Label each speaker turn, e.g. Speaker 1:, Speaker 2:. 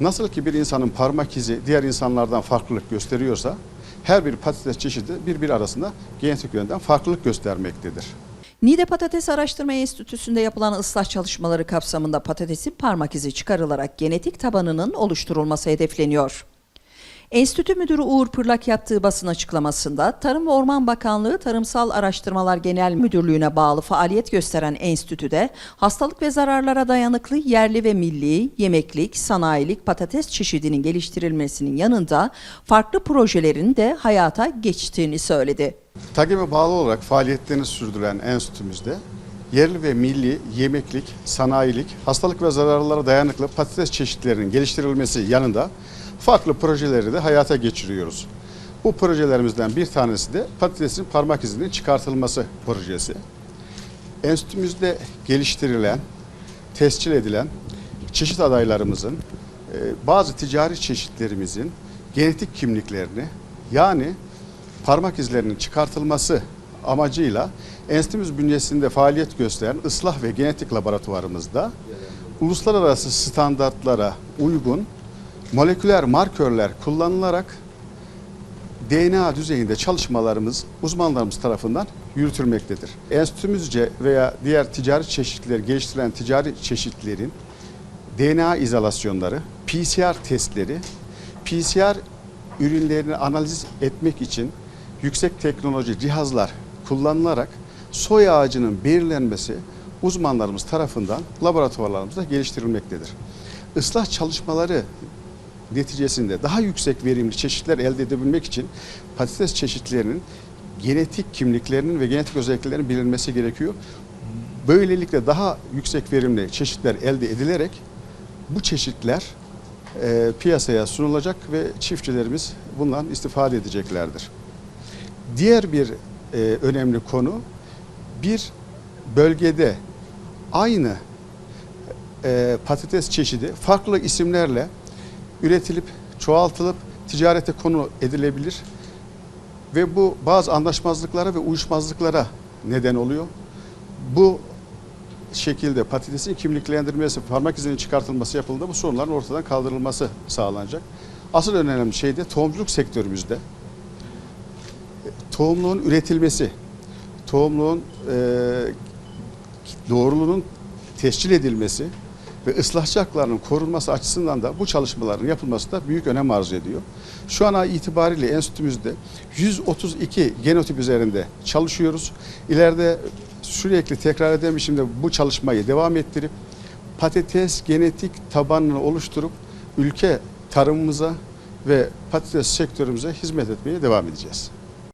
Speaker 1: Nasıl ki bir insanın parmak izi diğer insanlardan farklılık gösteriyorsa her bir patates çeşidi birbiri arasında genetik yönden farklılık göstermektedir.
Speaker 2: Niğde Patates Araştırma Enstitüsü'nde yapılan ıslah çalışmaları kapsamında patatesin parmak izi çıkarılarak genetik tabanının oluşturulması hedefleniyor. Enstitü Müdürü Uğur Pırlak yaptığı basın açıklamasında Tarım ve Orman Bakanlığı Tarımsal Araştırmalar Genel Müdürlüğü'ne bağlı faaliyet gösteren enstitüde hastalık ve zararlara dayanıklı yerli ve milli, yemeklik, sanayilik patates çeşidinin geliştirilmesinin yanında farklı projelerin de hayata geçtiğini söyledi.
Speaker 1: TAGEM'e bağlı olarak faaliyetlerini sürdüren enstitümüzde yerli ve milli yemeklik, sanayilik, hastalık ve zararlara dayanıklı patates çeşitlerinin geliştirilmesi yanında farklı projeleri de hayata geçiriyoruz. Bu projelerimizden bir tanesi de patatesin parmak izinin çıkartılması projesi. Enstitümüzde geliştirilen, tescil edilen çeşit adaylarımızın, e, bazı ticari çeşitlerimizin genetik kimliklerini yani parmak izlerinin çıkartılması amacıyla enstitümüz bünyesinde faaliyet gösteren ıslah ve genetik laboratuvarımızda uluslararası standartlara uygun moleküler markörler kullanılarak DNA düzeyinde çalışmalarımız uzmanlarımız tarafından yürütülmektedir. Enstitümüzce veya diğer ticari çeşitleri geliştirilen ticari çeşitlerin DNA izolasyonları, PCR testleri, PCR ürünlerini analiz etmek için yüksek teknoloji cihazlar kullanılarak soy ağacının belirlenmesi uzmanlarımız tarafından laboratuvarlarımızda geliştirilmektedir. Islah çalışmaları neticesinde daha yüksek verimli çeşitler elde edebilmek için patates çeşitlerinin genetik kimliklerinin ve genetik özelliklerinin bilinmesi gerekiyor. Böylelikle daha yüksek verimli çeşitler elde edilerek bu çeşitler e, piyasaya sunulacak ve çiftçilerimiz bundan istifade edeceklerdir. Diğer bir e, önemli konu bir bölgede aynı e, patates çeşidi farklı isimlerle üretilip çoğaltılıp ticarete konu edilebilir ve bu bazı anlaşmazlıklara ve uyuşmazlıklara neden oluyor. Bu şekilde patatesin kimliklendirilmesi, parmak izinin çıkartılması yapıldığında bu sorunların ortadan kaldırılması sağlanacak. Asıl önemli şey de tohumculuk sektörümüzde tohumluğun üretilmesi, tohumluğun e, doğruluğunun tescil edilmesi ve ıslahçı haklarının korunması açısından da bu çalışmaların yapılması da büyük önem arz ediyor. Şu an itibariyle enstitümüzde 132 genotip üzerinde çalışıyoruz. İleride sürekli tekrar eden biçimde bu çalışmayı devam ettirip patates genetik tabanını oluşturup ülke tarımımıza ve patates sektörümüze hizmet etmeye devam edeceğiz.